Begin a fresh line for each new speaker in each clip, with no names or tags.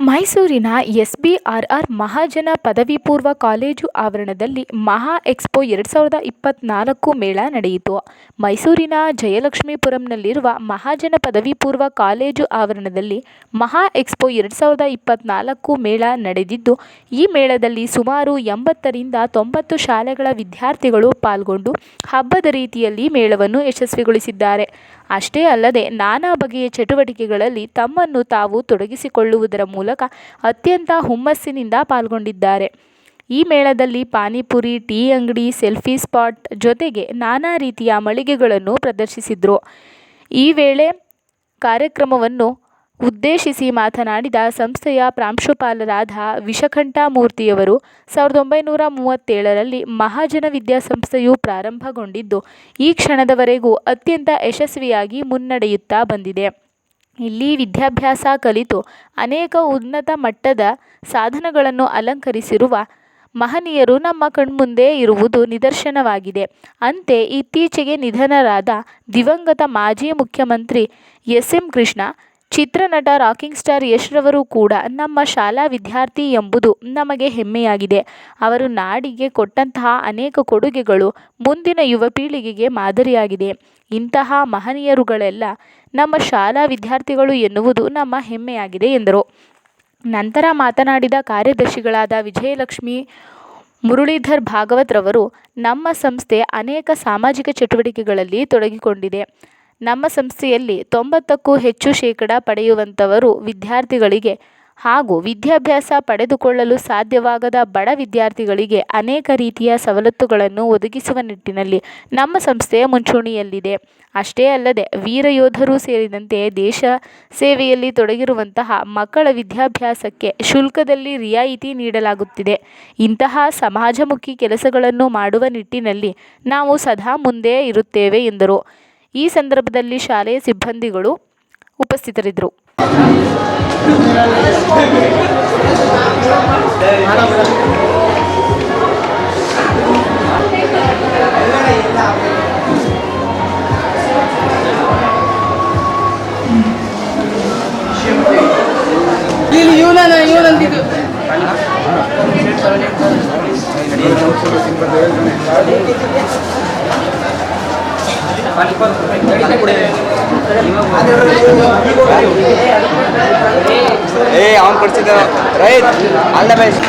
ಮೈಸೂರಿನ S B R R Mahajana ಪದವಿ ಪೂರ್ವ ಕಾಲೇಜು ಆವರಣದಲ್ಲಿ ಮಹಾ ಎಕ್ಸ್ಪೋ ಎರಡು ಸಾವಿರದ ಇಪ್ಪತ್ತ್ನಾಲ್ಕು ಮೇಳ ನಡೆಯಿತು. ಮೈಸೂರಿನ ಜಯಲಕ್ಷ್ಮೀಪುರಂನಲ್ಲಿರುವ ಮಹಾಜನ ಪದವಿ ಪೂರ್ವ ಕಾಲೇಜು ಆವರಣದಲ್ಲಿ ಮಹಾ ಎಕ್ಸ್ಪೋ ಎರಡು ಸಾವಿರದ ಇಪ್ಪತ್ತ್ನಾಲ್ಕು ಮೇಳ ನಡೆದಿದ್ದು, ಈ ಮೇಳದಲ್ಲಿ ಸುಮಾರು ಎಂಬತ್ತರಿಂದ ತೊಂಬತ್ತು ಶಾಲೆಗಳ ವಿದ್ಯಾರ್ಥಿಗಳು ಪಾಲ್ಗೊಂಡು ಹಬ್ಬದ ರೀತಿಯಲ್ಲಿ ಮೇಳವನ್ನು ಯಶಸ್ವಿಗೊಳಿಸಿದ್ದಾರೆ. ಅಷ್ಟೇ ಅಲ್ಲದೆ ನಾನಾ ಬಗೆಯ ಚಟುವಟಿಕೆಗಳಲ್ಲಿ ತಮ್ಮನ್ನು ತಾವು ತೊಡಗಿಸಿಕೊಳ್ಳುವುದರ ಮೂಲಕ ಅತ್ಯಂತ ಹುಮ್ಮಸ್ಸಿನಿಂದ ಪಾಲ್ಗೊಂಡಿದ್ದಾರೆ. ಈ ಮೇಳದಲ್ಲಿ ಪಾನಿಪುರಿ, ಟೀ ಅಂಗಡಿ, ಸೆಲ್ಫಿ ಸ್ಪಾಟ್ ಜೊತೆಗೆ ನಾನಾ ರೀತಿಯ ಮಳಿಗೆಗಳನ್ನು ಪ್ರದರ್ಶಿಸಿದ್ರು. ಈ ವೇಳೆ ಕಾರ್ಯಕ್ರಮವನ್ನು ಉದ್ದೇಶಿಸಿ ಮಾತನಾಡಿದ ಸಂಸ್ಥೆಯ ಪ್ರಾಂಶುಪಾಲರಾದ ವಿಷಕಂಠಮೂರ್ತಿಯವರು ಸಾವಿರದ ಒಂಬೈನೂರ ಮೂವತ್ತೇಳರಲ್ಲಿ ಮಹಾಜನ ವಿದ್ಯಾಸಂಸ್ಥೆಯು ಪ್ರಾರಂಭಗೊಂಡಿದ್ದು, ಈ ಕ್ಷಣದವರೆಗೂ ಅತ್ಯಂತ ಯಶಸ್ವಿಯಾಗಿ ಮುನ್ನಡೆಯುತ್ತಾ ಬಂದಿದೆ. ಇಲ್ಲಿ ವಿದ್ಯಾಭ್ಯಾಸ ಕಲಿತು ಅನೇಕ ಉನ್ನತ ಮಟ್ಟದ ಸಾಧನಗಳನ್ನು ಅಲಂಕರಿಸಿರುವ ಮಹನೀಯರು ನಮ್ಮ ಕಣ್ಮುಂದೆ ಇರುವುದು ನಿದರ್ಶನವಾಗಿದೆ. ಅಂತೆ ಇತ್ತೀಚೆಗೆ ನಿಧನರಾದ ದಿವಂಗತ ಮಾಜಿ ಮುಖ್ಯಮಂತ್ರಿ ಎಸ್ ಎಂ ಕೃಷ್ಣ ಚಿತ್ರನಟ, ರಾಕಿಂಗ್ ಸ್ಟಾರ್ ಯಶ್ರವರು ಕೂಡ ನಮ್ಮ ಶಾಲಾ ವಿದ್ಯಾರ್ಥಿ ಎಂಬುದು ನಮಗೆ ಹೆಮ್ಮೆಯಾಗಿದೆ. ಅವರು ನಾಡಿಗೆ ಕೊಟ್ಟಂತಹ ಅನೇಕ ಕೊಡುಗೆಗಳು ಮುಂದಿನ ಯುವ ಪೀಳಿಗೆಗೆ ಮಾದರಿಯಾಗಿದೆ. ಇಂತಹ ಮಹನೀಯರುಗಳೆಲ್ಲ ನಮ್ಮ ಶಾಲಾ ವಿದ್ಯಾರ್ಥಿಗಳು ಎನ್ನುವುದು ನಮ್ಮ ಹೆಮ್ಮೆಯಾಗಿದೆ ಎಂದರು. ನಂತರ ಮಾತನಾಡಿದ ಕಾರ್ಯದರ್ಶಿಗಳಾದ ವಿಜಯಲಕ್ಷ್ಮಿ ಮುರಳೀಧರ್ ಭಾಗವತ್ ರವರು ನಮ್ಮ ಸಂಸ್ಥೆ ಅನೇಕ ಸಾಮಾಜಿಕ ಚಟುವಟಿಕೆಗಳಲ್ಲಿ ತೊಡಗಿಕೊಂಡಿದೆ. ನಮ್ಮ ಸಂಸ್ಥೆಯಲ್ಲಿ ತೊಂಬತ್ತಕ್ಕೂ ಹೆಚ್ಚು ಶೇಕಡ ಪಡೆಯುವಂಥವರು ವಿದ್ಯಾರ್ಥಿಗಳಿಗೆ ಹಾಗೂ ವಿದ್ಯಾಭ್ಯಾಸ ಪಡೆದುಕೊಳ್ಳಲು ಸಾಧ್ಯವಾಗದ ಬಡ ವಿದ್ಯಾರ್ಥಿಗಳಿಗೆ ಅನೇಕ ರೀತಿಯ ಸವಲತ್ತುಗಳನ್ನು ಒದಗಿಸುವ ನಿಟ್ಟಿನಲ್ಲಿ ನಮ್ಮ ಸಂಸ್ಥೆಯ ಮುಂಚೂಣಿಯಲ್ಲಿದೆ. ಅಷ್ಟೇ ಅಲ್ಲದೆ ವೀರ ಯೋಧರು ಸೇರಿದಂತೆ ದೇಶ ಸೇವೆಯಲ್ಲಿ ತೊಡಗಿರುವಂತಹ ಮಕ್ಕಳ ವಿದ್ಯಾಭ್ಯಾಸಕ್ಕೆ ಶುಲ್ಕದಲ್ಲಿ ರಿಯಾಯಿತಿ ನೀಡಲಾಗುತ್ತಿದೆ. ಇಂತಹ ಸಮಾಜಮುಖಿ ಕೆಲಸಗಳನ್ನು ಮಾಡುವ ನಿಟ್ಟಿನಲ್ಲಿ ನಾವು ಸದಾ ಮುಂದೆ ಇರುತ್ತೇವೆ ಎಂದರು. ಈ ಸಂದರ್ಭದಲ್ಲಿ ಶಾಲೆಯ ಸಿಬ್ಬಂದಿಗಳು ಉಪಸ್ಥಿತರಿದ್ದರು.
அவன்
படிச்சிருக்கான் right all the best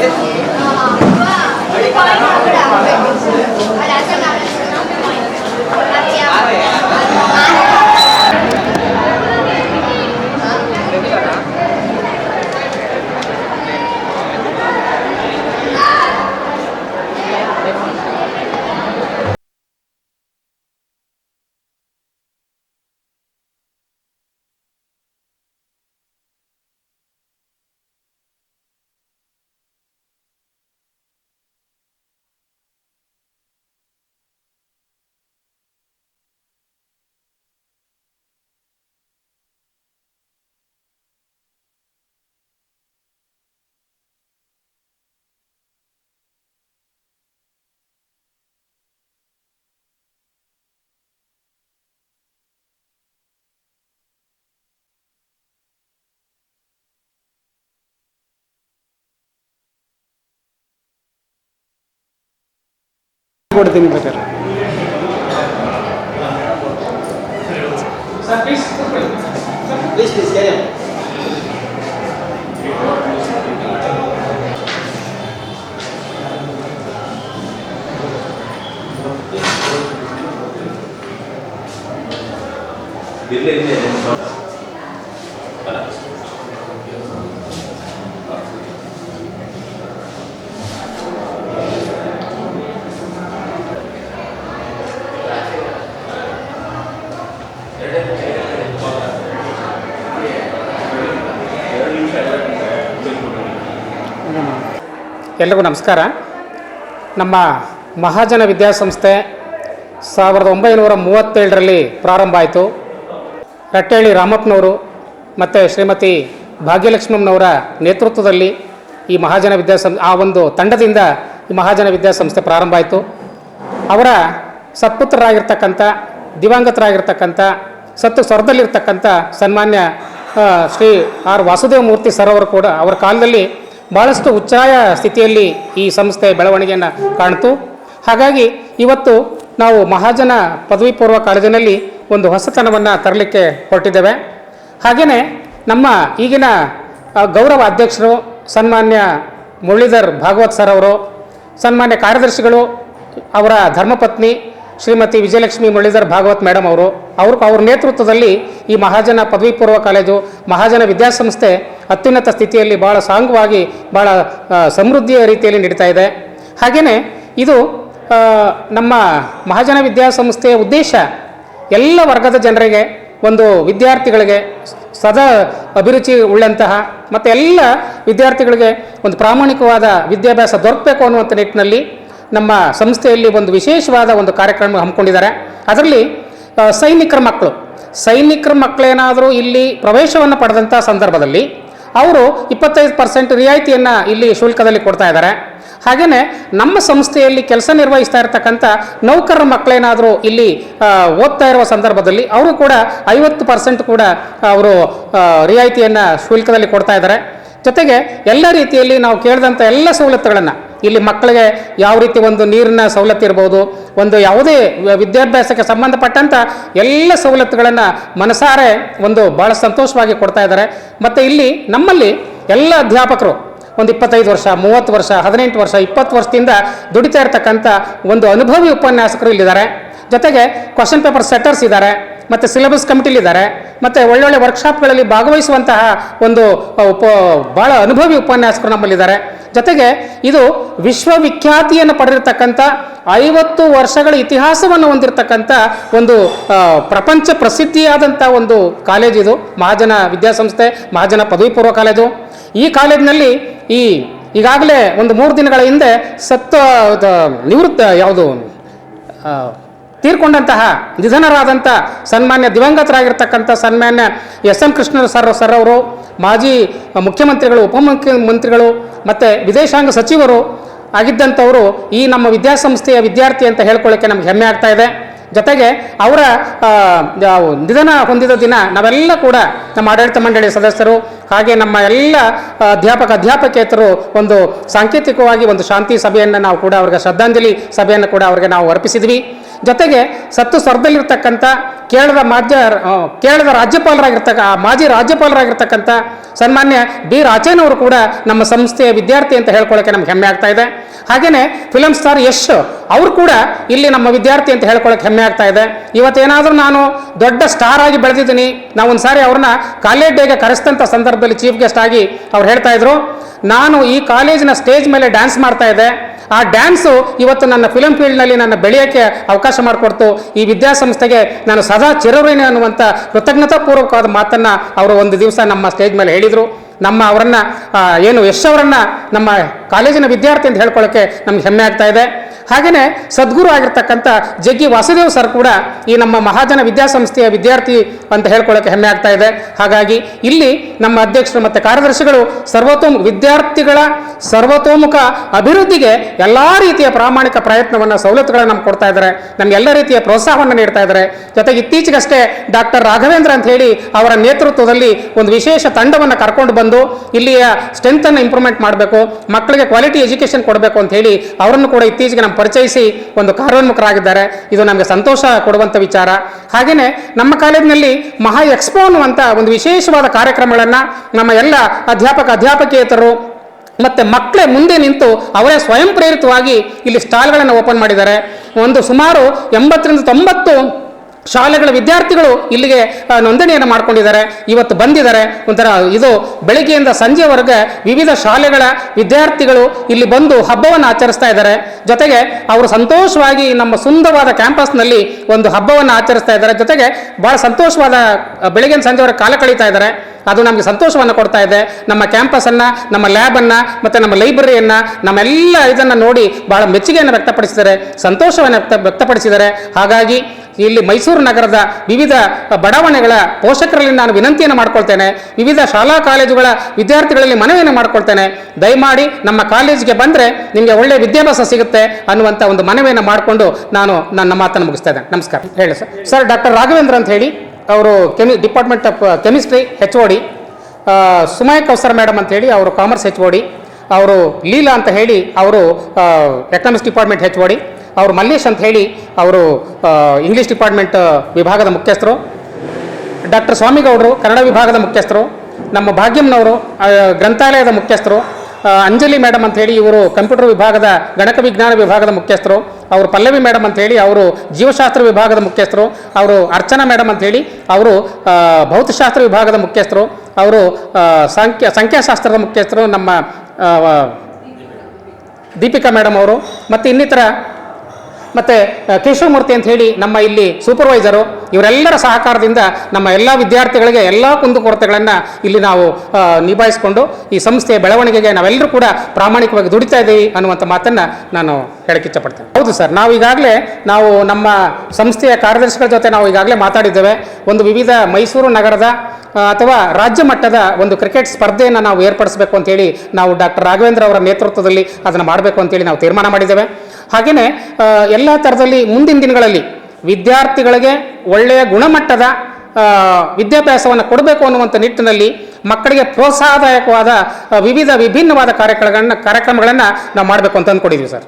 Thank you.
ಕೊಡ್ತೀನಿ ಬೇಕಾದ್ರೆ ಎಲ್ರಿಗೂ ನಮಸ್ಕಾರ. ನಮ್ಮ ಮಹಾಜನ ವಿದ್ಯಾಸಂಸ್ಥೆ
ಸಾವಿರದ ಒಂಬೈನೂರ ಮೂವತ್ತೇಳರಲ್ಲಿ ಪ್ರಾರಂಭ ಆಯಿತು. ರಟ್ಟೇಳಿ ರಾಮಪ್ಪನವರು ಮತ್ತು ಶ್ರೀಮತಿ ಭಾಗ್ಯಲಕ್ಷ್ಮಮ್ಮನವರ ನೇತೃತ್ವದಲ್ಲಿ ಈ ಮಹಾಜನ ವಿದ್ಯಾಸಂ, ಆ ಒಂದು ತಂಡದಿಂದ ಈ ಮಹಾಜನ ವಿದ್ಯಾಸಂಸ್ಥೆ ಪ್ರಾರಂಭ ಆಯಿತು. ಅವರ ಸತ್ಪುತ್ರರಾಗಿರ್ತಕ್ಕಂಥ, ದಿವಂಗತರಾಗಿರ್ತಕ್ಕಂಥ, ಸತ್ತು ಸ್ವರದಲ್ಲಿರ್ತಕ್ಕಂಥ ಸನ್ಮಾನ್ಯ ಶ್ರೀ ಆರ್ ವಾಸುದೇವ ಮೂರ್ತಿ ಸರ್ ಅವರು ಕೂಡ ಅವರ ಕಾಲದಲ್ಲಿ ಭಾಳಷ್ಟು ಉಚ್ಚಾಯ ಸ್ಥಿತಿಯಲ್ಲಿ ಈ ಸಂಸ್ಥೆ ಬೆಳವಣಿಗೆಯನ್ನು ಕಾಣ್ತು. ಹಾಗಾಗಿ ಇವತ್ತು ನಾವು ಮಹಾಜನ ಪದವಿ ಪೂರ್ವ ಕಾಲೇಜಿನಲ್ಲಿ ಒಂದು ಹೊಸತನವನ್ನು ತರಲಿಕ್ಕೆ ಹೊರಟಿದ್ದೇವೆ. ಹಾಗೆಯೇ ನಮ್ಮ ಈಗಿನ ಗೌರವ ಅಧ್ಯಕ್ಷರು ಸನ್ಮಾನ್ಯ ಮುರಳೀಧರ್ ಭಾಗವತ್ ಸರ್ ಅವರು, ಸನ್ಮಾನ್ಯ ಕಾರ್ಯದರ್ಶಿಗಳು ಅವರ ಧರ್ಮಪತ್ನಿ ಶ್ರೀಮತಿ ವಿಜಯಲಕ್ಷ್ಮಿ ಮುರಳೀಧರ್ ಭಾಗವತ್ ಮೇಡಮ್ ಅವರು ಅವರು ಅವ್ರ ನೇತೃತ್ವದಲ್ಲಿ ಈ ಮಹಾಜನ ಪದವಿ ಪೂರ್ವ ಕಾಲೇಜು, ಮಹಾಜನ ವಿದ್ಯಾಸಂಸ್ಥೆ ಅತ್ಯುನ್ನತ ಸ್ಥಿತಿಯಲ್ಲಿ ಭಾಳ ಸಾಂಗವಾಗಿ ಭಾಳ ಸಮೃದ್ಧಿಯ ರೀತಿಯಲ್ಲಿ ನಡೀತಾ ಇದೆ. ಹಾಗೆಯೇ ಇದು ನಮ್ಮ ಮಹಾಜನ ವಿದ್ಯಾಸಂಸ್ಥೆಯ ಉದ್ದೇಶ ಎಲ್ಲ ವರ್ಗದ ಜನರಿಗೆ, ಒಂದು ವಿದ್ಯಾರ್ಥಿಗಳಿಗೆ ಸದಾ ಅಭಿರುಚಿ ಉಳ್ಳಂತಹ ಮತ್ತು ಎಲ್ಲ ವಿದ್ಯಾರ್ಥಿಗಳಿಗೆ ಒಂದು ಪ್ರಾಮಾಣಿಕವಾದ ವಿದ್ಯಾಭ್ಯಾಸ ದೊರಕಬೇಕು ಅನ್ನುವಂಥ ನಿಟ್ಟಿನಲ್ಲಿ ನಮ್ಮ ಸಂಸ್ಥೆಯಲ್ಲಿ ಒಂದು ವಿಶೇಷವಾದ ಒಂದು ಕಾರ್ಯಕ್ರಮ ಹಮ್ಮಿಕೊಂಡಿದ್ದಾರೆ. ಅದರಲ್ಲಿ ಸೈನಿಕರ ಮಕ್ಕಳು. ಸೈನಿಕರ ಮಕ್ಕಳೇನಾದರೂ ಇಲ್ಲಿ ಪ್ರವೇಶವನ್ನು ಪಡೆದಂಥ ಸಂದರ್ಭದಲ್ಲಿ ಅವರು ಇಪ್ಪತ್ತೈದು ಪರ್ಸೆಂಟ್ ರಿಯಾಯಿತಿಯನ್ನು ಇಲ್ಲಿ ಶುಲ್ಕದಲ್ಲಿ ಕೊಡ್ತಾ ಇದ್ದಾರೆ. ಹಾಗೆಯೇ ನಮ್ಮ ಸಂಸ್ಥೆಯಲ್ಲಿ ಕೆಲಸ ನಿರ್ವಹಿಸ್ತಾ ಇರತಕ್ಕಂಥ ನೌಕರರ ಮಕ್ಕಳೇನಾದರೂ ಇಲ್ಲಿ ಓದ್ತಾ ಇರುವ ಸಂದರ್ಭದಲ್ಲಿ ಅವರು ಕೂಡ ಐವತ್ತು ಪರ್ಸೆಂಟ್ ಕೂಡ ಅವರು ರಿಯಾಯಿತಿಯನ್ನು ಶುಲ್ಕದಲ್ಲಿ ಕೊಡ್ತಾ ಇದ್ದಾರೆ. ಜೊತೆಗೆ ಎಲ್ಲ ರೀತಿಯಲ್ಲಿ ನಾವು ಕೇಳಿದಂಥ ಎಲ್ಲ ಸವಲತ್ತುಗಳನ್ನು ಇಲ್ಲಿ ಮಕ್ಕಳಿಗೆ ಯಾವ ರೀತಿ ಒಂದು ನೀರಿನ ಸವಲತ್ತು ಇರ್ಬೋದು, ಒಂದು ಯಾವುದೇ ವಿದ್ಯಾಭ್ಯಾಸಕ್ಕೆ ಸಂಬಂಧಪಟ್ಟಂಥ ಎಲ್ಲ ಸವಲತ್ತುಗಳನ್ನು ಮನಸಾರೆ ಒಂದು ಭಾಳ ಸಂತೋಷವಾಗಿ ಕೊಡ್ತಾ ಇದ್ದಾರೆ. ಮತ್ತು ಇಲ್ಲಿ ನಮ್ಮಲ್ಲಿ ಎಲ್ಲ ಅಧ್ಯಾಪಕರು ಒಂದು ಇಪ್ಪತ್ತೈದು ವರ್ಷ, ಮೂವತ್ತು ವರ್ಷ, ಹದಿನೆಂಟು ವರ್ಷ, ಇಪ್ಪತ್ತು ವರ್ಷದಿಂದ ದುಡಿತಾ ಇರತಕ್ಕಂಥ ಒಂದು ಅನುಭವಿ ಉಪನ್ಯಾಸಕರು ಇಲ್ಲಿದ್ದಾರೆ. ಜೊತೆಗೆ ಕ್ವಶನ್ ಪೇಪರ್ ಸೆಟ್ಟರ್ಸ್ ಇದ್ದಾರೆ, ಮತ್ತು ಸಿಲೆಬಸ್ ಕಮಿಟಿಲಿದ್ದಾರೆ ಮತ್ತು ಒಳ್ಳೊಳ್ಳೆ ವರ್ಕ್ಶಾಪ್ಗಳಲ್ಲಿ ಭಾಗವಹಿಸುವಂತಹ ಒಂದು ಉಪ ಭಾಳ ಅನುಭವಿ ಉಪನ್ಯಾಸಕರು ನಮ್ಮಲ್ಲಿದ್ದಾರೆ. ಜೊತೆಗೆ ಇದು ವಿಶ್ವವಿಖ್ಯಾತಿಯನ್ನು ಪಡೆದಿರ್ತಕ್ಕಂಥ ಐವತ್ತು ವರ್ಷಗಳ ಇತಿಹಾಸವನ್ನು ಹೊಂದಿರತಕ್ಕಂಥ ಒಂದು ಪ್ರಪಂಚ ಪ್ರಸಿದ್ಧಿಯಾದಂಥ ಒಂದು ಕಾಲೇಜ್ ಇದು, ಮಹಾಜನ ವಿದ್ಯಾಸಂಸ್ಥೆ, ಮಹಾಜನ ಪದವಿ ಪೂರ್ವ ಕಾಲೇಜು. ಈ ಕಾಲೇಜಿನಲ್ಲಿ ಈ ಈಗಾಗಲೇ ಒಂದು ಮೂರು ದಿನಗಳ ಹಿಂದೆ ಸತ್ತ ನಿವೃತ್ತ ಯಾವುದು ತೀರ್ಕೊಂಡಂತಹ ನಿಧನರಾದಂಥ ಸನ್ಮಾನ್ಯ ದಿವಂಗತರಾಗಿರ್ತಕ್ಕಂಥ ಸನ್ಮಾನ್ಯ S M Krishna sir sir ಅವರು, ಮಾಜಿ ಮುಖ್ಯಮಂತ್ರಿಗಳು, ಉಪಮುಖ್ಯಮಂತ್ರಿಗಳು ಮತ್ತು ವಿದೇಶಾಂಗ ಸಚಿವರು ಆಗಿದ್ದಂಥವರು ಈ ನಮ್ಮ ವಿದ್ಯಾಸಂಸ್ಥೆಯ ವಿದ್ಯಾರ್ಥಿ ಅಂತ ಹೇಳ್ಕೊಳ್ಳೋಕ್ಕೆ ನಮ್ಗೆ ಹೆಮ್ಮೆ ಆಗ್ತಾ ಇದೆ. ಜೊತೆಗೆ ಅವರ ನಿಧನ ಹೊಂದಿದ ದಿನ ನಾವೆಲ್ಲ ಕೂಡ ನಮ್ಮ ಆಡಳಿತ ಮಂಡಳಿ ಸದಸ್ಯರು ಹಾಗೆ ನಮ್ಮ ಎಲ್ಲ ಅಧ್ಯಾಪಕ ಅಧ್ಯಾಪಕೇತರು ಒಂದು ಸಾಂಕೇತಿಕವಾಗಿ ಒಂದು ಶಾಂತಿ ಸಭೆಯನ್ನು ನಾವು ಕೂಡ ಅವ್ರಿಗೆ ಶ್ರದ್ಧಾಂಜಲಿ ಸಭೆಯನ್ನು ಕೂಡ ಅವ್ರಿಗೆ ನಾವು ಅರ್ಪಿಸಿದ್ವಿ. ಜೊತೆಗೆ ಸತ್ತು ಸ್ವರ್ಧದಲ್ಲಿರ್ತಕ್ಕಂಥ ಕೇರಳದ ಮಾಧ್ಯ ಆ, ಕೇರಳದ ರಾಜ್ಯಪಾಲರಾಗಿರ್ತಕ್ಕ ಮಾಜಿ ರಾಜ್ಯಪಾಲರಾಗಿರ್ತಕ್ಕಂಥ ಸನ್ಮಾನ್ಯ ಬಿ ರಾಜೇನವರು ಕೂಡ ನಮ್ಮ ಸಂಸ್ಥೆಯ ವಿದ್ಯಾರ್ಥಿ ಅಂತ ಹೇಳ್ಕೊಳ್ಳೋಕೆ ನಮ್ಗೆ ಹೆಮ್ಮೆ ಆಗ್ತಾ ಇದೆ. ಹಾಗೆಯೇ ಫಿಲಮ್ ಸ್ಟಾರ್ ಯಶ್ ಅವರು ಕೂಡ ಇಲ್ಲಿ ನಮ್ಮ ವಿದ್ಯಾರ್ಥಿ ಅಂತ ಹೇಳ್ಕೊಳ್ಳೋಕೆ ಹೆಮ್ಮೆ ಆಗ್ತಾ ಇದೆ. ಇವತ್ತೇನಾದರೂ ನಾನು ದೊಡ್ಡ ಸ್ಟಾರ್ ಆಗಿ ಬೆಳೆದಿದ್ದೀನಿ ನಾವು ಒಂದು ಸಾರಿ ಅವ್ರನ್ನ ಕಾಲೇಜ್ ಡೇಗೆ ಕರೆಸಿದಂಥ ಸಂದರ್ಭದಲ್ಲಿ ಚೀಫ್ ಗೆಸ್ಟ್ ಆಗಿ ಅವ್ರು ಹೇಳ್ತಾ ಇದ್ರು. ನಾನು ಈ ಕಾಲೇಜಿನ ಸ್ಟೇಜ್ ಮೇಲೆ ಡ್ಯಾನ್ಸ್ ಮಾಡ್ತಾ ಇದ್ದೆ. ಆ ಡ್ಯಾನ್ಸು ಇವತ್ತು ನನ್ನ ಫಿಲಮ್ ಫೀಲ್ಡ್ನಲ್ಲಿ ನನ್ನ ಬೆಳೆಯೋಕ್ಕೆ ಅವಕಾಶ ಮಾಡಿಕೊಡ್ತು. ಈ ವಿದ್ಯಾಸಂಸ್ಥೆಗೆ ನಾನು ಸದಾ ಚಿರಋಣಿ ಅನ್ನುವಂಥ ಕೃತಜ್ಞತಾಪೂರ್ವಕವಾದ ಮಾತನ್ನು ಅವರು ಒಂದು ದಿವಸ ನಮ್ಮ ಸ್ಟೇಜ್ ಮೇಲೆ ಹೇಳಿದರು. ನಮ್ಮ ಅವರನ್ನು ಏನು ಯಶ್ ಅವರನ್ನು ನಮ್ಮ ಕಾಲೇಜಿನ ವಿದ್ಯಾರ್ಥಿ ಅಂತ ಹೇಳ್ಕೊಳ್ಳೋಕ್ಕೆ ನಮ್ಗೆ ಹೆಮ್ಮೆ ಆಗ್ತಾ ಇದೆ. ಹಾಗೆಯೇ ಸದ್ಗುರು ಆಗಿರ್ತಕ್ಕಂಥ ಜಗ್ಗಿ ವಾಸುದೇವ್ ಸರ್ ಕೂಡ ಈ ನಮ್ಮ ಮಹಾಜನ ವಿದ್ಯಾಸಂಸ್ಥೆಯ ವಿದ್ಯಾರ್ಥಿ ಅಂತ ಹೇಳ್ಕೊಳ್ಳೋಕೆ ಹೆಮ್ಮೆ ಆಗ್ತಾ ಇದೆ. ಹಾಗಾಗಿ ಇಲ್ಲಿ ನಮ್ಮ ಅಧ್ಯಕ್ಷರು ಮತ್ತು ಕಾರ್ಯದರ್ಶಿಗಳು ಸರ್ವತೋಮ, ವಿದ್ಯಾರ್ಥಿಗಳ ಸರ್ವತೋಮುಖ ಅಭಿವೃದ್ಧಿಗೆ ಎಲ್ಲ ರೀತಿಯ ಪ್ರಾಮಾಣಿಕ ಪ್ರಯತ್ನವನ್ನು, ಸವಲತ್ತುಗಳನ್ನು ನಮ್ಗೆ ಕೊಡ್ತಾ ಇದ್ದಾರೆ. ನಮಗೆಲ್ಲ ರೀತಿಯ ಪ್ರೋತ್ಸಾಹವನ್ನು ನೀಡ್ತಾ ಇದ್ದಾರೆ. ಜೊತೆಗೆ ಇತ್ತೀಚೆಗಷ್ಟೇ ಡಾಕ್ಟರ್ ರಾಘವೇಂದ್ರ ಅಂತ ಹೇಳಿ ಅವರ ನೇತೃತ್ವದಲ್ಲಿ ಒಂದು ವಿಶೇಷ ತಂಡವನ್ನು ಕರ್ಕೊಂಡು ಬಂದು ಇಲ್ಲಿಯ ಸ್ಟ್ರೆಂತನ್ನು ಇಂಪ್ರೂವ್ಮೆಂಟ್ ಮಾಡಬೇಕು, ಮಕ್ಕಳಿಗೆ ಕ್ವಾಲಿಟಿ ಎಜುಕೇಷನ್ ಕೊಡಬೇಕು ಅಂತ ಹೇಳಿ ಅವರನ್ನು ಕೂಡ ಇತ್ತೀಚೆಗೆ ನಮ್ಮ ಪರಿಚಯಿಸಿ ಒಂದು ಕಾರ್ಯೋನ್ಮುಖರಾಗಿದ್ದಾರೆ. ಇದು ನಮಗೆ ಸಂತೋಷ ಕೊಡುವಂಥ ವಿಚಾರ. ಹಾಗೆಯೇ ನಮ್ಮ ಕಾಲೇಜಿನಲ್ಲಿ ಮಹಾ ಎಕ್ಸ್ಪೋ ಅನ್ನುವಂಥ ಒಂದು ವಿಶೇಷವಾದ ಕಾರ್ಯಕ್ರಮಗಳನ್ನು ನಮ್ಮ ಎಲ್ಲ ಅಧ್ಯಾಪಕ ಅಧ್ಯಾಪಕಿಯೇತರು ಮತ್ತು ಮಕ್ಕಳೇ ಮುಂದೆ ನಿಂತು ಅವರೇ ಸ್ವಯಂ ಪ್ರೇರಿತವಾಗಿ ಇಲ್ಲಿ ಸ್ಟಾಲ್ಗಳನ್ನು ಓಪನ್ ಮಾಡಿದ್ದಾರೆ. ಒಂದು ಸುಮಾರು ಎಂಬತ್ತರಿಂದ ತೊಂಬತ್ತು ಶಾಲೆಗಳ ವಿದ್ಯಾರ್ಥಿಗಳು ಇಲ್ಲಿಗೆ ನೋಂದಣಿಯನ್ನು ಮಾಡ್ಕೊಂಡಿದ್ದಾರೆ. ಇವತ್ತು ಬಂದಿದ್ದಾರೆ. ಒಂಥರ ಇದು ಬೆಳಿಗ್ಗೆಯಿಂದ ಸಂಜೆವರೆಗೆ ವಿವಿಧ ಶಾಲೆಗಳ ವಿದ್ಯಾರ್ಥಿಗಳು ಇಲ್ಲಿ ಬಂದು ಹಬ್ಬವನ್ನು ಆಚರಿಸ್ತಾ ಇದ್ದಾರೆ. ಜೊತೆಗೆ ಅವರು ಸಂತೋಷವಾಗಿ ನಮ್ಮ ಸುಂದರವಾದ ಕ್ಯಾಂಪಸ್ನಲ್ಲಿ ಒಂದು ಹಬ್ಬವನ್ನು ಆಚರಿಸ್ತಾ ಇದ್ದಾರೆ. ಜೊತೆಗೆ ಭಾಳ ಸಂತೋಷವಾದ ಬೆಳಿಗ್ಗೆ ಸಂಜೆವರೆಗೆ ಕಾಲ ಕಳೀತಾ ಇದ್ದಾರೆ. ಅದು ನಮಗೆ ಸಂತೋಷವನ್ನು ಕೊಡ್ತಾ ಇದೆ. ನಮ್ಮ ಕ್ಯಾಂಪಸನ್ನು ನಮ್ಮ ಲ್ಯಾಬನ್ನು ಮತ್ತು ನಮ್ಮ ಲೈಬ್ರರಿಯನ್ನು ನಮ್ಮೆಲ್ಲ ಇದನ್ನು ನೋಡಿ ಭಾಳ ಮೆಚ್ಚುಗೆಯನ್ನು ವ್ಯಕ್ತಪಡಿಸಿದ್ದಾರೆ, ಸಂತೋಷವನ್ನು ವ್ಯಕ್ತ, ವ್ಯಕ್ತಪಡಿಸಿದ್ದಾರೆ. ಹಾಗಾಗಿ ಇಲ್ಲಿ ಮೈಸೂರು ನಗರದ ವಿವಿಧ ಬಡಾವಣೆಗಳ ಪೋಷಕರಲ್ಲಿ ನಾನು ವಿನಂತಿಯನ್ನು ಮಾಡ್ಕೊಳ್ತೇನೆ. ವಿವಿಧ ಶಾಲಾ ಕಾಲೇಜುಗಳ ವಿದ್ಯಾರ್ಥಿಗಳಲ್ಲಿ ಮನವಿಯನ್ನು ಮಾಡ್ಕೊಳ್ತೇನೆ. ದಯಮಾಡಿ ನಮ್ಮ ಕಾಲೇಜಿಗೆ ಬಂದರೆ ನಿಮಗೆ ಒಳ್ಳೆಯ ವಿದ್ಯಾಭ್ಯಾಸ ಸಿಗುತ್ತೆ ಅನ್ನುವಂಥ ಒಂದು ಮನವಿಯನ್ನು ಮಾಡಿಕೊಂಡು ನಾನು ನನ್ನ ಮಾತನ್ನು ಮುಗಿಸ್ತಾ ಇದ್ದೇನೆ. ನಮಸ್ಕಾರ. ಹೇಳಿ ಸರ್. ಸರ್, ಡಾಕ್ಟರ್ ರಾಘವೇಂದ್ರ ಅಂತ ಹೇಳಿ. ಅವರು chem department of chemistry H O D Sumaya Kausar madam ಅಂತ ಹೇಳಿ ಅವರು ಕಾಮರ್ಸ್ ಹೆಚ್ ಓಡಿ ಅವರು ಲೀಲಾ ಅಂತ ಹೇಳಿ ಅವರು ಎಕನಾಮಿಕ್ಸ್ ಡಿಪಾರ್ಟ್ಮೆಂಟ್ ಹೆಚ್ ಓಡಿ ಅವರು ಮಲ್ಲೇಶ್ ಅಂತ ಹೇಳಿ ಅವರು ಇಂಗ್ಲೀಷ್ ಡಿಪಾರ್ಟ್ಮೆಂಟ್ ವಿಭಾಗದ ಮುಖ್ಯಸ್ಥರು. ಡಾಕ್ಟರ್ ಸ್ವಾಮಿಗೌಡರು, ಕನ್ನಡ ವಿಭಾಗದ ಮುಖ್ಯಸ್ಥರು. ನಮ್ಮ ಭಾಗ್ಯಮ್ನವರು ಗ್ರಂಥಾಲಯದ ಮುಖ್ಯಸ್ಥರು. ಅಂಜಲಿ ಮೇಡಮ್ ಅಂತ ಹೇಳಿ ಇವರು ಕಂಪ್ಯೂಟರ್ ವಿಭಾಗದ, ಗಣಕ ವಿಜ್ಞಾನ ವಿಭಾಗದ ಮುಖ್ಯಸ್ಥರು. ಅವರು ಪಲ್ಲವಿ ಮೇಡಮ್ ಅಂತ ಹೇಳಿ ಅವರು ಜೀವಶಾಸ್ತ್ರ ವಿಭಾಗದ ಮುಖ್ಯಸ್ಥರು, ಅವರು ಅರ್ಚನಾ ಮೇಡಮ್ ಅಂತ ಹೇಳಿ ಅವರು ಭೌತಶಾಸ್ತ್ರ ವಿಭಾಗದ ಮುಖ್ಯಸ್ಥರು, ಅವರು ಸಂಖ್ಯಾ, ಸಂಖ್ಯಾಶಾಸ್ತ್ರದ ಮುಖ್ಯಸ್ಥರು, ನಮ್ಮ ದೀಪಿಕಾ ಮೇಡಮ್ ಅವರು, ಮತ್ತು ಇನ್ನಿತರ, ಮತ್ತು ಕೇಶವಮೂರ್ತಿ ಅಂತ ಹೇಳಿ ನಮ್ಮ ಇಲ್ಲಿ ಸೂಪರ್ವೈಸರು ಇವರೆಲ್ಲರ ಸಹಕಾರದಿಂದ ನಮ್ಮ ಎಲ್ಲ ವಿದ್ಯಾರ್ಥಿಗಳಿಗೆ ಎಲ್ಲ ಕುಂದುಕೊರತೆಗಳನ್ನು ಇಲ್ಲಿ ನಾವು ನಿಭಾಯಿಸಿಕೊಂಡು ಈ ಸಂಸ್ಥೆಯ ಬೆಳವಣಿಗೆಗೆ ನಾವೆಲ್ಲರೂ ಕೂಡ ಪ್ರಾಮಾಣಿಕವಾಗಿ ದುಡಿತಾ ಇದ್ದೀವಿ ಅನ್ನುವಂಥ ಮಾತನ್ನು ನಾನು ಹೇಳಕ್ಕೆ ಇಚ್ಛಪಡ್ತೇನೆ ಹೌದು ಸರ್, ನಾವು ಈಗಾಗಲೇ ನಾವು ನಮ್ಮ ಸಂಸ್ಥೆಯ ಕಾರ್ಯದರ್ಶಿಗಳ ಜೊತೆ ನಾವು ಈಗಾಗಲೇ ಮಾತಾಡಿದ್ದೇವೆ. ಒಂದು ವಿವಿಧ ಮೈಸೂರು ನಗರದ ಅಥವಾ ರಾಜ್ಯ ಮಟ್ಟದ ಒಂದು ಕ್ರಿಕೆಟ್ ಸ್ಪರ್ಧೆಯನ್ನು ನಾವು ಏರ್ಪಡಿಸಬೇಕು ಅಂತೇಳಿ ನಾವು ಡಾಕ್ಟರ್ ರಾಘವೇಂದ್ರ ಅವರ ನೇತೃತ್ವದಲ್ಲಿ ಅದನ್ನು ಮಾಡಬೇಕು ಅಂತೇಳಿ ನಾವು ತೀರ್ಮಾನ ಮಾಡಿದ್ದೇವೆ. ಹಾಗೆಯೇ ಎಲ್ಲ ಥರದಲ್ಲಿ ಮುಂದಿನ ದಿನಗಳಲ್ಲಿ ವಿದ್ಯಾರ್ಥಿಗಳಿಗೆ ಒಳ್ಳೆಯ ಗುಣಮಟ್ಟದ ವಿದ್ಯಾಭ್ಯಾಸವನ್ನು ಕೊಡಬೇಕು ಅನ್ನುವಂಥ ನಿಟ್ಟಿನಲ್ಲಿ ಮಕ್ಕಳಿಗೆ ಪ್ರೋತ್ಸಾಹದಾಯಕವಾದ ವಿವಿಧ ವಿಭಿನ್ನವಾದ ಕಾರ್ಯಕ್ರಮಗಳನ್ನ, ಕಾರ್ಯಕ್ರಮಗಳನ್ನು ನಾವು ಮಾಡಬೇಕು ಅಂತ ಅಂದ್ಕೊಂಡಿದ್ದೀವಿ ಸರ್.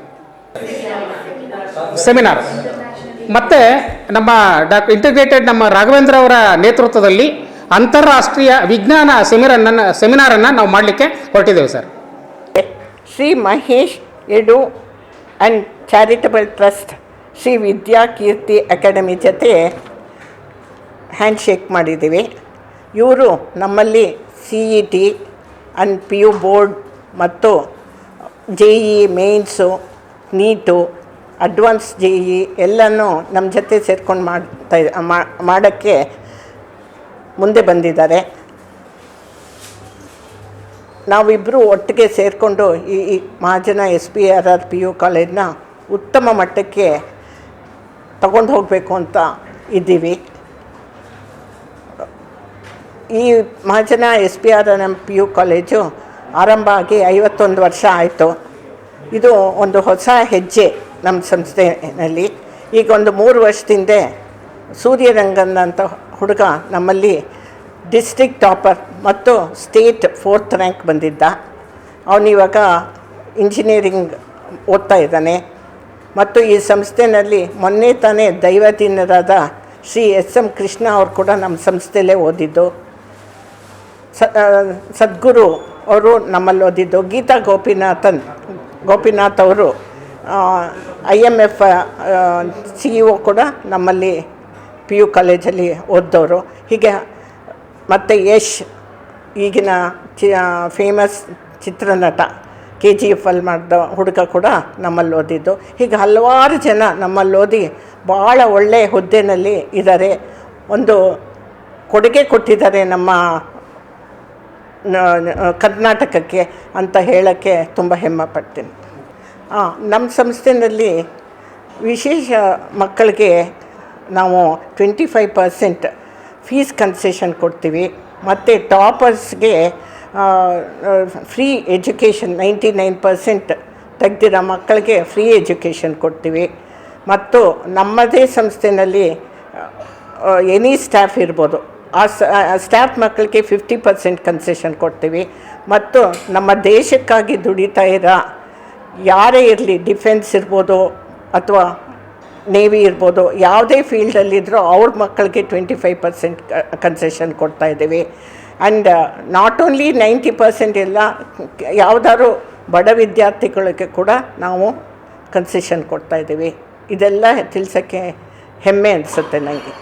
ಸೆಮಿನಾರ್ ಮತ್ತು ನಮ್ಮ ಡಾಕ್ಟರ್ ಇಂಟಿಗ್ರೇಟೆಡ್ ನಮ್ಮ ರಾಘವೇಂದ್ರ ಅವರ ನೇತೃತ್ವದಲ್ಲಿ ಅಂತಾರಾಷ್ಟ್ರೀಯ ವಿಜ್ಞಾನ ಸೆಮಿನಾರನ್ನು ಸೆಮಿನಾರನ್ನು ನಾವು ಮಾಡಲಿಕ್ಕೆ ಹೊರಟಿದ್ದೇವೆ
sir. Shri Mahesh edu and charitable trust. Shri Vidyakeerthi academy ಜೊತೆ ಹ್ಯಾಂಡ್ ಶೇಕ್ ಮಾಡಿದ್ದೀವಿ. ಇವರು ನಮ್ಮಲ್ಲಿ C E T and P U board ಮತ್ತು J E mains NEET advance J E ಎಲ್ಲನೂ ನಮ್ಮ ಜೊತೆ ಸೇರ್ಕೊಂಡು ಮಾಡ್ತಾ ಮಾಡೋಕ್ಕೆ ಮುಂದೆ ಬಂದಿದ್ದಾರೆ. ನಾವಿಬ್ಬರು ಒಟ್ಟಿಗೆ ಸೇರಿಕೊಂಡು ಈ ಈ Mahajana S P R R P U ಕಾಲೇಜನ್ನ ಉತ್ತಮ ಮಟ್ಟಕ್ಕೆ ತಗೊಂಡು ಹೋಗಬೇಕು ಅಂತ ಇದ್ದೀವಿ. ಈ Mahajana S P R N M P U college ಆರಂಭ ಆಗಿ ಐವತ್ತೊಂದು ವರ್ಷ ಆಯಿತು. ಇದು ಒಂದು ಹೊಸ ಹೆಜ್ಜೆ ನಮ್ಮ ಸಂಸ್ಥೆಯಲ್ಲಿ ಈಗ ಒಂದು ಮೂರು ವರ್ಷದಿಂದ ಸೂರ್ಯರಂಗನ್ ಅಂತ ಹುಡುಗ ನಮ್ಮಲ್ಲಿ ಡಿಸ್ಟ್ರಿಕ್ಟ್ ಟಾಪರ್ ಮತ್ತು ಸ್ಟೇಟ್ ಫೋರ್ತ್ ರ್ಯಾಂಕ್ ಬಂದಿದ್ದ. ಅವನಿವಾಗ ಇಂಜಿನಿಯರಿಂಗ್ ಓದ್ತಾ ಇದ್ದಾನೆ. ಮತ್ತು ಈ ಸಂಸ್ಥೆಯಲ್ಲಿ ಮೊನ್ನೆ ತಾನೇ ದೈವದೀನರಾದ ಶ್ರೀ ಎಸ್ ಎಂ ಕೃಷ್ಣ ಅವರು ಕೂಡ ನಮ್ಮ ಸಂಸ್ಥೆಯಲ್ಲೇ ಓದಿದ್ದು. ಸದ್ಗುರು ಅವರು ನಮ್ಮಲ್ಲಿ ಓದಿದ್ದು. ಗೀತಾ ಗೋಪಿನಾಥನ್, ಗೋಪಿನಾಥ್ ಅವರು I M F C E O ಕೂಡ ನಮ್ಮಲ್ಲಿ ಪಿ ಯು ಕಾಲೇಜಲ್ಲಿ ಓದ್ದವರು. ಹೀಗೆ ಮತ್ತು ಯಶ್ ಈಗಿನ ಚಿ ಫೇಮಸ್ ಚಿತ್ರನಟ. ಕೆ ಜಿ ಎಫ್ ಅಲ್ಲಿ ಮಾಡಿದ ಹುಡುಗ ಕೂಡ ನಮ್ಮಲ್ಲಿ ಓದಿದ್ದು. ಹೀಗೆ ಹಲವಾರು ಜನ ನಮ್ಮಲ್ಲಿ ಓದಿ ಭಾಳ ಒಳ್ಳೆಯ ಹುದ್ದೆನಲ್ಲಿ ಇದ್ದಾರೆ ಒಂದು ಕೊಡುಗೆ ಕೊಟ್ಟಿದ್ದಾರೆ ನಮ್ಮ ಕರ್ನಾಟಕಕ್ಕೆ ಅಂತ ಹೇಳೋಕ್ಕೆ ತುಂಬ ಹೆಮ್ಮೆ ಪಡ್ತೀನಿ. ನಮ್ಮ ಸಂಸ್ಥೆಯಲ್ಲಿ ವಿಶೇಷ ಮಕ್ಕಳಿಗೆ ನಾವು twenty five percent fees concession ಕೊಡ್ತೀವಿ. ಮತ್ತು ಟಾಪರ್ಸ್ಗೆ free education ninety nine percent ತೆಗ್ದಿರೋ ಮಕ್ಕಳಿಗೆ ಫ್ರೀ ಎಜುಕೇಷನ್ ಕೊಡ್ತೀವಿ. ಮತ್ತು ನಮ್ಮದೇ ಸಂಸ್ಥೆನಲ್ಲಿ ಎನಿ ಸ್ಟಾಫ್ ಇರ್ಬೋದು. ಆ ಸ್ಟಾಫ್ ಮಕ್ಕಳಿಗೆ ಫಿಫ್ಟಿ ಪರ್ಸೆಂಟ್ ಕನ್ಸೆಷನ್ ಕೊಡ್ತೀವಿ. ಮತ್ತು ನಮ್ಮ ದೇಶಕ್ಕಾಗಿ ದುಡಿತಾ ಇರೋ ಯಾರೇ ಇರಲಿ ಡಿಫೆನ್ಸ್ ಇರ್ಬೋದು ಅಥವಾ ನೇವಿ ಇರ್ಬೋದು, ಯಾವುದೇ ಫೀಲ್ಡಲ್ಲಿದ್ದರೂ ಅವ್ರ ಮಕ್ಕಳಿಗೆ ಟ್ವೆಂಟಿ ಫೈವ್ ಪರ್ಸೆಂಟ್ ಕನ್ಸೆಷನ್ ಕೊಡ್ತಾ ಇದ್ದೀವಿ. And not only ninety percent ಎಲ್ಲ ಯಾವುದಾದ್ರು ಬಡ ವಿದ್ಯಾರ್ಥಿಗಳಿಗೆ ಕೂಡ ನಾವು ಕನ್ಸೆಷನ್ ಕೊಡ್ತಾ ಇದ್ದೀವಿ. ಇದೆಲ್ಲ ತಿಳಿಸೋಕ್ಕೆ ಹೆಮ್ಮೆ ಅನಿಸುತ್ತೆ ನನಗೆ